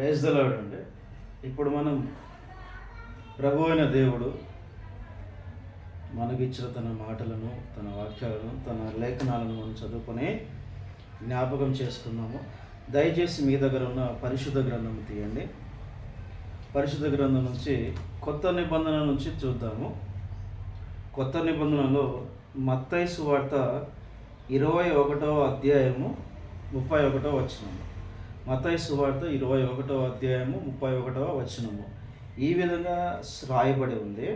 Praise అండి. ఇప్పుడు మనం ప్రభు అయిన దేవుడు మనకిచ్చిన తన మాటలను తన వాక్యాలను తన లేఖనాలను మనం చదువుకొని జ్ఞాపకం చేసుకున్నాము దయచేసి మీ దగ్గర ఉన్న పరిశుద్ధ గ్రంథం తీయండి. పరిశుద్ధ గ్రంథం నుంచి కొత్త నిబంధన నుంచి చూద్దాము. కొత్త నిబంధనలో మత్తైసు వార్త ఇరవై ఒకటో అధ్యాయము ముప్పై ఒకటో వచ్చినాము మతాయి సువార్త ఇరవై ఒకటో అధ్యాయము ముప్పై ఒకటవ వచనము. ఈ విధంగా రాయబడి ఉంది.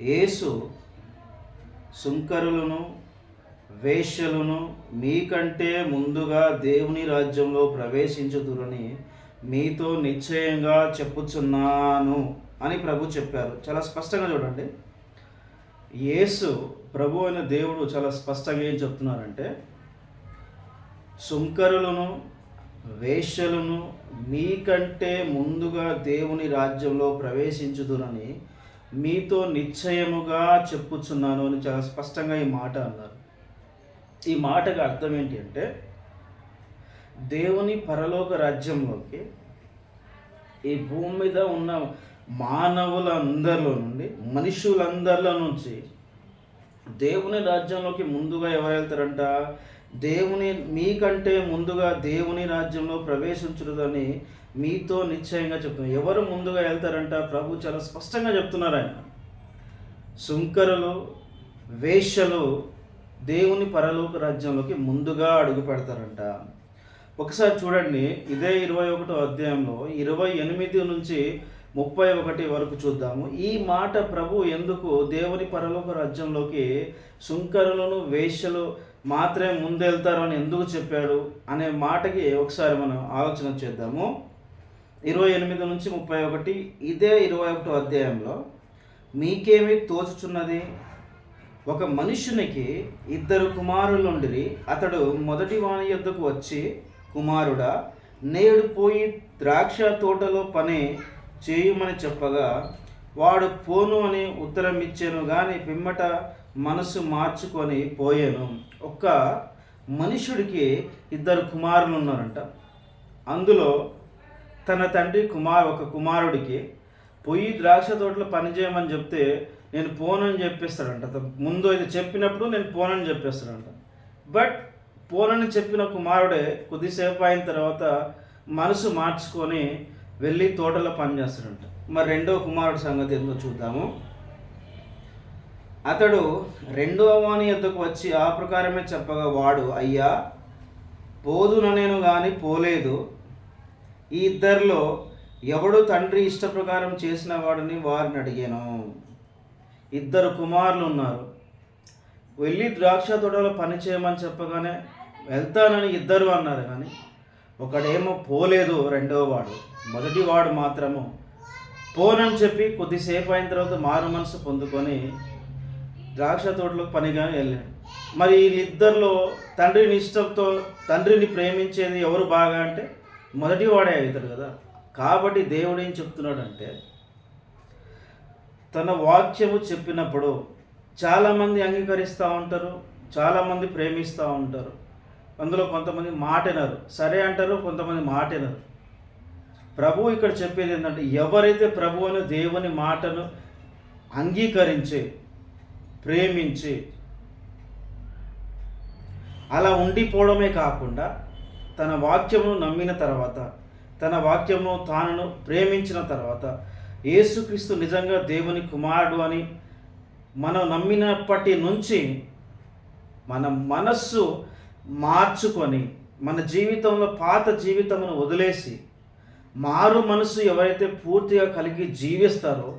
యేసు సుంకరులను వేశ్యలను మీకంటే ముందుగా దేవుని రాజ్యంలో ప్రవేశించుదురని మీతో నిశ్చయంగా చెప్పుచున్నాను అని ప్రభు చెప్పారు. చాలా స్పష్టంగా చూడండి. యేసు ప్రభు అయిన దేవుడు చాలా స్పష్టంగా ఏం చెప్తున్నారంటే సుంకరులను వేశ్యలను మీకంటే ముందుగా దేవుని రాజ్యంలో ప్రవేశించుదురని మీతో నిశ్చయముగా చెప్పుచున్నాను అని చాలా స్పష్టంగా ఈ మాట అన్నారు. ఈ మాటకు అర్థం ఏంటి అంటే దేవుని పరలోక రాజ్యంలోకి ఈ భూమి మీద ఉన్న మానవులందరిలో నుండి మనుషులందరిలో నుంచి దేవుని రాజ్యంలోకి ముందుగా ఎవరు వెళ్తారంట? దేవుని మీకంటే ముందుగా దేవుని రాజ్యంలో ప్రవేశించదని మీతో నిశ్చయంగా చెప్తున్నారు ఎవరు ముందుగా వెళ్తారంట? ప్రభు చాలా స్పష్టంగా చెప్తున్నారు ఆయన. సుంకరులు వేశ్యలు దేవుని పరలోక రాజ్యంలోకి ముందుగా అడుగు పెడతారంట. ఒకసారి చూడండి ఇదే ఇరవై ఒకటో అధ్యాయంలో ఇరవై ఎనిమిది నుంచి ముప్పై ఒకటి వరకు చూద్దాము. ఈ మాట ప్రభు ఎందుకు దేవుని పరలోక రాజ్యంలోకి సుంకరులను వేష్యలు మాత్రమే ముందెళ్తారు అని ఎందుకు చెప్పాడు అనే మాటకి ఒకసారి మనం ఆలోచన చేద్దాము. ఇరవై ఎనిమిది నుంచి ముప్పై ఒకటి ఇదే ఇరవై ఒకటో అధ్యాయంలో మీకేమి తోచుచున్నది? ఒక మనుషునికి ఇద్దరు కుమారులుండిరి అతడు మొదటి వాణి యొద్దకు వచ్చి కుమారుడా నేడు పోయి ద్రాక్ష తోటలో పని చేయమని చెప్పగా వాడు పోను అని ఉత్తరం ఇచ్చాను కానీ పిమ్మట మనసు మార్చుకొని పోయాను. ఒక్క మనుషుడికి ఇద్దరు కుమారులు ఉన్నారంట. అందులో తన తండ్రి కుమార్ ఒక కుమారుడికి పొయ్యి ద్రాక్ష తోటలో పని చేయమని చెప్తే నేను పోనని చెప్పేస్తాడంట. ముందు ఇది చెప్పినప్పుడు నేను పోనని చెప్పేస్తాడంట. బట్ పోనని చెప్పిన కుమారుడే కొద్దిసేపు అయిన తర్వాత మనసు మార్చుకొని వెళ్ళి తోటలో పనిచేస్తాడంట మరి రెండో కుమారుడు సంగతి ఎందుకు చూద్దాము. అతడు రెండవ వాణి యొద్దకు వచ్చి ఆ ప్రకారమే చెప్పగా వాడు అయ్యా పోదున నేను కానీ పోలేదు. ఈ ఇద్దరిలో ఎవడు తండ్రి ఇష్టప్రకారం చేసిన వాడిని వారిని అడిగాను. ఇద్దరు కుమారులు ఉన్నారు. వెళ్ళి ద్రాక్ష తోటలో పని చేయమని చెప్పగానే వెళ్తానని ఇద్దరు అన్నారు కానీ ఒకడేమో పోలేదు రెండవ వాడు. మొదటి వాడు మాత్రము. పోనని చెప్పి కొద్దిసేపు అయిన తర్వాత మారు మనసు పొందుకొని ద్రాక్ష తోటలో పనిగా వెళ్ళాడు. మరి వీళ్ళిద్దరిలో తండ్రిని ఇష్టంతో తండ్రిని ప్రేమించేది ఎవరు బాగా అంటే మొదటి వాడే అవుతాడు కదా. కాబట్టి దేవుడు ఏం చెప్తున్నాడంటే తన వాక్యము చెప్పినప్పుడు చాలామంది అంగీకరిస్తూ ఉంటారు చాలామంది ప్రేమిస్తూ ఉంటారు. అందులో కొంతమంది మాటినరు. సరే అంటారు కొంతమంది మాటినరు. ప్రభు ఇక్కడ చెప్పేది ఏంటంటే ఎవరైతే ప్రభు అని దేవుని మాటను అంగీకరించే ప్రేమించి. అలా ఉండిపోవడమే కాకుండా తన వాక్యమును నమ్మిన తర్వాత తన వాక్యమును తానను ప్రేమించిన తర్వాత యేసుక్రీస్తు నిజంగా దేవుని కుమారుడు అని మనం నమ్మినప్పటి నుంచి మన మనస్సు మార్చుకొని మన జీవితంలో పాత జీవితమును వదిలేసి మారు మనసు ఎవరైతే పూర్తిగా కలిగి జీవిస్తారో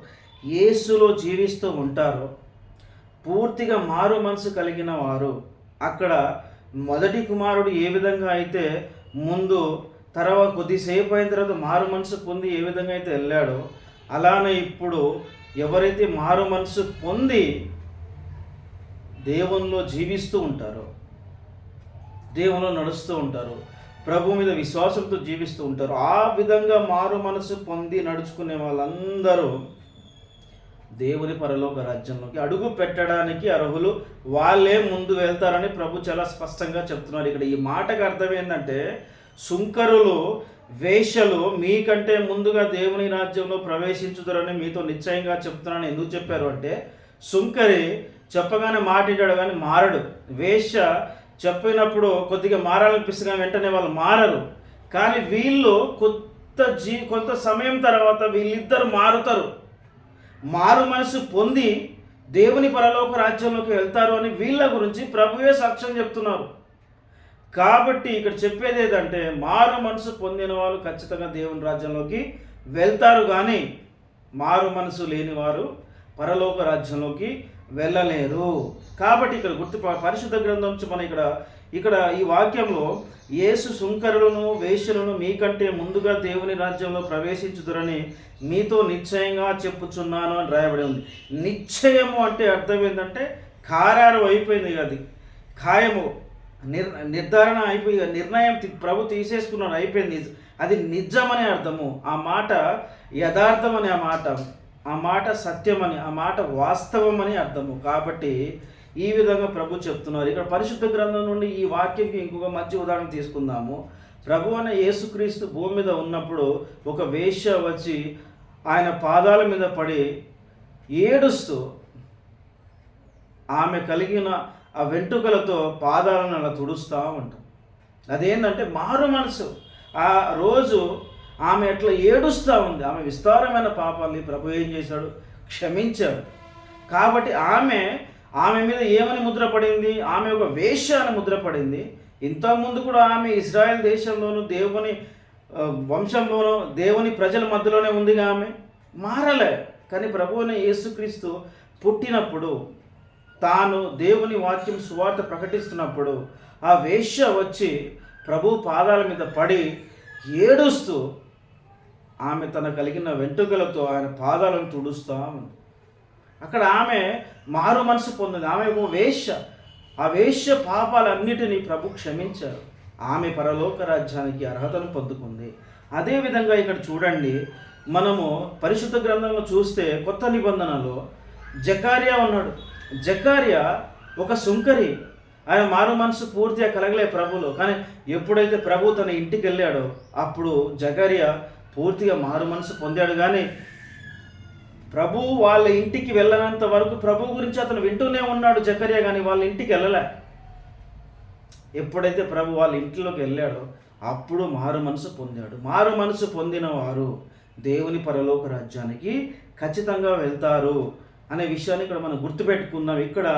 యేసులో జీవిస్తూ ఉంటారో పూర్తిగా మారు మనసు కలిగిన వారు. అక్కడ మొదటి కుమారుడు ఏ విధంగా అయితే ముందు తర్వాత కొద్దిసేపు అయిన తర్వాత మారు మనసు పొంది ఏ విధంగా అయితే వెళ్ళాడో అలానే ఇప్పుడు ఎవరైతే మారు మనసు పొంది దేవునిలో జీవిస్తూ ఉంటారో దేవునిలో నడుస్తూ ఉంటారు ప్రభు మీద విశ్వాసంతో జీవిస్తూ ఉంటారు ఆ విధంగా మారు మనసు పొంది నడుచుకునే వాళ్ళందరూ దేవుని పరలోక రాజ్యంలోకి అడుగు పెట్టడానికి అర్హులు వాళ్ళే ముందు వెళ్తారని ప్రభు చాలా స్పష్టంగా చెప్తున్నారు. ఇక్కడ ఈ మాటకు అర్థం ఏంటంటే సుంకరులు వేషలు మీకంటే ముందుగా దేవుని రాజ్యంలో ప్రవేశించుదరని మీతో నిశ్చయంగా చెప్తున్నాను ఎందుకు చెప్పారు అంటే సుంకరి చెప్పగానే మాటింటాడు కానీ మారడు. వేష చెప్పినప్పుడు కొద్దిగా మారాలనిపిస్తుంది కానీ వెంటనే వాళ్ళు మారరు. కానీ వీళ్ళు కొత్త జీ కొంత సమయం తర్వాత వీళ్ళిద్దరు మారుతారు. మారు మనసు పొంది దేవుని పరలోక రాజ్యంలోకి వెళ్తారు అని వీళ్ళ గురించి ప్రభువే సాక్ష్యం చెప్తున్నారు. కాబట్టి ఇక్కడ చెప్పేది ఏంటంటే మారు మనసు పొందిన వాళ్ళు ఖచ్చితంగా దేవుని రాజ్యంలోకి వెళ్తారు కానీ మారు మనసు లేని వారు పరలోక రాజ్యంలోకి వెళ్ళలేరు. కాబట్టి ఇక్కడ గుర్తు పరిశుద్ధ గ్రంథం నుంచి మనం ఇక్కడ ఇక్కడ ఈ వాక్యంలో యేసు సుంకరులను వేశ్యలను మీకంటే ముందుగా దేవుని రాజ్యంలో ప్రవేశించుదురని మీతో నిశ్చయంగా చెప్పుచున్నాను అని రాయబడి ఉంది. నిశ్చయము అంటే అర్థం ఏంటంటే ఖారారు అయిపోయింది అది. ఖాయము. నిర్ నిర్ధారణ అయిపోయి నిర్ణయం ప్రభు తీసేసుకున్నాడు అయిపోయింది. అది నిజమని అర్థము. ఆ మాట యథార్థమని ఆ మాట. ఆ మాట సత్యమని ఆ మాట వాస్తవం అని అర్థము. కాబట్టి ఈ విధంగా ప్రభు చెప్తున్నారు. ఇక్కడ పరిశుద్ధ గ్రంథం నుండి ఈ వాక్యంకి ఇంకొక మంచి ఉదాహరణ తీసుకుందాము. ప్రభు అనే యేసుక్రీస్తు భూమి మీద ఉన్నప్పుడు ఒక వేశ్య వచ్చి ఆయన పాదాల మీద పడి ఏడుస్తూ ఆమె కలిగిన ఆ వెంట్రుకలతో పాదాలను అలా తుడుస్తూ ఉంటాం అదేంటంటే మారు మనసు. ఆ రోజు ఆమె ఎట్లా ఏడుస్తూ ఉంది. ఆమె విస్తారమైన పాపాల్ని ప్రభు ఏం చేశాడు? క్షమించాడు. కాబట్టి ఆమె ఆమె మీద ఏమని ముద్ర పడింది? ఆమె ఒక వేశ్య అని ముద్ర పడింది. ఇంతకుముందు కూడా ఆమె ఇజ్రాయెల్ దేశంలోను దేవుని వంశంలోనూ దేవుని ప్రజల మధ్యలోనే ఉందిగా ఆమె. మారలే. కానీ ప్రభువుని యేసుక్రీస్తు పుట్టినప్పుడు తాను దేవుని వాక్యం సువార్త ప్రకటిస్తున్నప్పుడు ఆ వేష్య వచ్చి ప్రభు పాదాల మీద పడి ఏడుస్తూ ఆమె తన కలిగిన వెంట్రుకలతో ఆయన పాదాలను తుడుస్తూ ఉంది. అక్కడ ఆమె మారు మనసు పొందింది. ఆమె ఓ వేశ్య. ఆ వేశ్య పాపాలన్నిటినీ ప్రభు క్షమించారు. ఆమె పరలోక రాజ్యానికి అర్హతను పొందుకుంది. అదేవిధంగా ఇక్కడ చూడండి మనము పరిశుద్ధ గ్రంథంలో చూస్తే కొత్త నిబంధనలో జకారియా ఉన్నాడు. జకారియా ఒక సుంకరి. ఆయన మారు మనసు పూర్తిగా కలగలే ప్రభులో. కానీ ఎప్పుడైతే ప్రభు తన ఇంటికి వెళ్ళాడో అప్పుడు జకారియా పూర్తిగా మారు మనసు పొందాడు. కానీ ప్రభు వాళ్ళ ఇంటికి వెళ్ళనంత వరకు ప్రభు గురించి అతను వింటూనే ఉన్నాడు జకర్య కానీ వాళ్ళ ఇంటికి వెళ్ళలే. ఎప్పుడైతే ప్రభు వాళ్ళ ఇంటిలోకి వెళ్ళాడో అప్పుడు మారు మనసు పొందాడు. మారు మనసు పొందిన వారు దేవుని పరలోక రాజ్యానికి ఖచ్చితంగా వెళ్తారు అనే విషయాన్ని ఇక్కడ మనం గుర్తుపెట్టుకుందాం. ఇక్కడ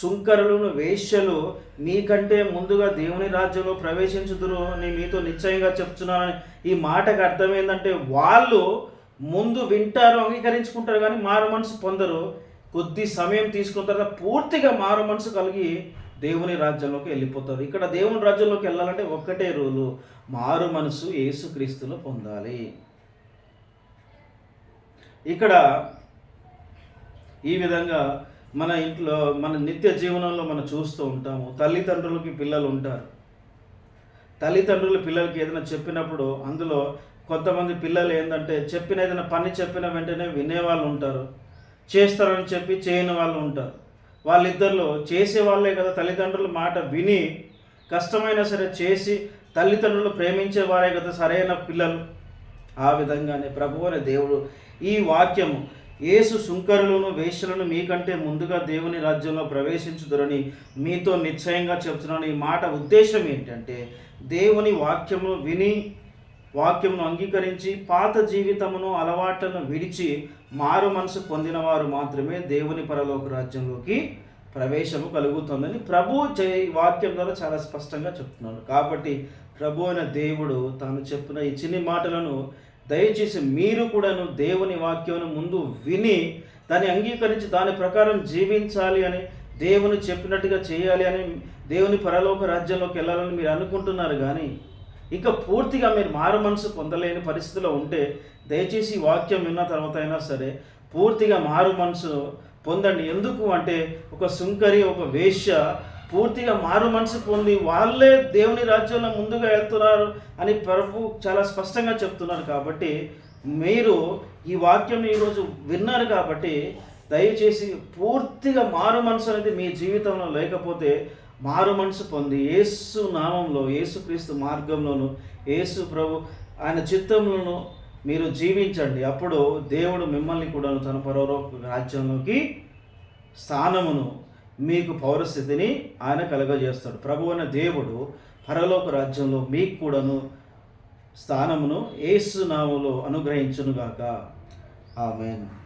సుంకరులను వేశ్యలు మీకంటే ముందుగా దేవుని రాజ్యంలో ప్రవేశించుదురు అని మీతో నిశ్చయంగా చెప్తున్నానని ఈ మాటకు అర్థమైందంటే వాళ్ళు ముందు వింటారు అంగీకరించుకుంటారు కానీ మారు మనసు పొందరు. కొద్ది సమయం తీసుకున్న తర్వాత పూర్తిగా మారు మనసు కలిగి దేవుని రాజ్యంలోకి వెళ్ళిపోతారు. ఇక్కడ దేవుని రాజ్యంలోకి వెళ్ళాలంటే ఒక్కటే రూలు మారు మనసు యేసుక్రీస్తులో పొందాలి. ఇక్కడ ఈ విధంగా మన ఇంట్లో మన నిత్య జీవనంలో మనం చూస్తూ ఉంటాము. తల్లిదండ్రులకి పిల్లలు ఉంటారు. తల్లిదండ్రులు పిల్లలకి ఏదైనా చెప్పినప్పుడు అందులో కొంతమంది పిల్లలు ఏంటంటే చెప్పిన ఏదైనా పని చెప్పిన వెంటనే వినేవాళ్ళు ఉంటారు చేస్తారని చెప్పి చేయని వాళ్ళు ఉంటారు. వాళ్ళిద్దరిలో చేసే వాళ్ళే కదా తల్లిదండ్రుల మాట విని కష్టమైనా సరే చేసి తల్లిదండ్రులు ప్రేమించే వారే కదా సరైన పిల్లలు. ఆ విధంగానే ప్రభువు అనే దేవుడు ఈ వాక్యము యేసు సుంకరులను వేషలను మీకంటే ముందుగా దేవుని రాజ్యంలో ప్రవేశించుదురని మీతో నిశ్చయంగా చెప్తున్నాను ఈ మాట ఉద్దేశం ఏంటంటే దేవుని వాక్యము విని వాక్యమును అంగీకరించి పాత జీవితమును అలవాట్లను విడిచి మారు మనసు పొందిన వారు మాత్రమే దేవుని పరలోక రాజ్యంలోకి ప్రవేశము కలుగుతుందని ప్రభు జై వాక్యం ద్వారా చాలా స్పష్టంగా చెప్తున్నాడు. కాబట్టి ప్రభు అయిన దేవుడు తాను చెప్పిన ఈ చిన్ని మాటలను దయచేసి మీరు కూడాను దేవుని వాక్యమును ముందు విని దాన్ని అంగీకరించి దాని ప్రకారం జీవించాలి అని దేవుని చెప్పినట్టుగా చేయాలి అని దేవుని పరలోక రాజ్యంలోకి వెళ్ళాలని మీరు అనుకుంటున్నారు కానీ ఇంకా పూర్తిగా మీరు మారు మనసు పొందలేని పరిస్థితిలో ఉంటే దయచేసి వాక్యం విన్న తర్వాత అయినా సరే పూర్తిగా మారు మనసు పొందండి. ఎందుకు అంటే ఒక సుంకరి ఒక వేష్య పూర్తిగా మారు మనసు పొంది వాళ్ళే దేవుని రాజ్యంలో ముందుగా వెళ్తున్నారు అని ప్రభు చాలా స్పష్టంగా చెప్తున్నారు కాబట్టి మీరు ఈ వాక్యం ఈరోజు విన్నారు కాబట్టి దయచేసి పూర్తిగా మారు మనసు అనేది మీ జీవితంలో లేకపోతే మారు మనసు పొంది ఏసు నామంలో ఏసుక్రీస్తు మార్గంలోను ఏసు ప్రభు ఆయన చిత్తములను మీరు జీవించండి. అప్పుడు దేవుడు మిమ్మల్ని కూడా తన పరవరో రాజ్యంలోకి స్థానమును మీకు పౌరస్థితిని ఆయన కలుగజేస్తాడు. ప్రభు అనే దేవుడు పరలోక రాజ్యంలో మీకు కూడాను స్థానమును ఏసునామములో అనుగ్రహించునుగాక. ఆమెను.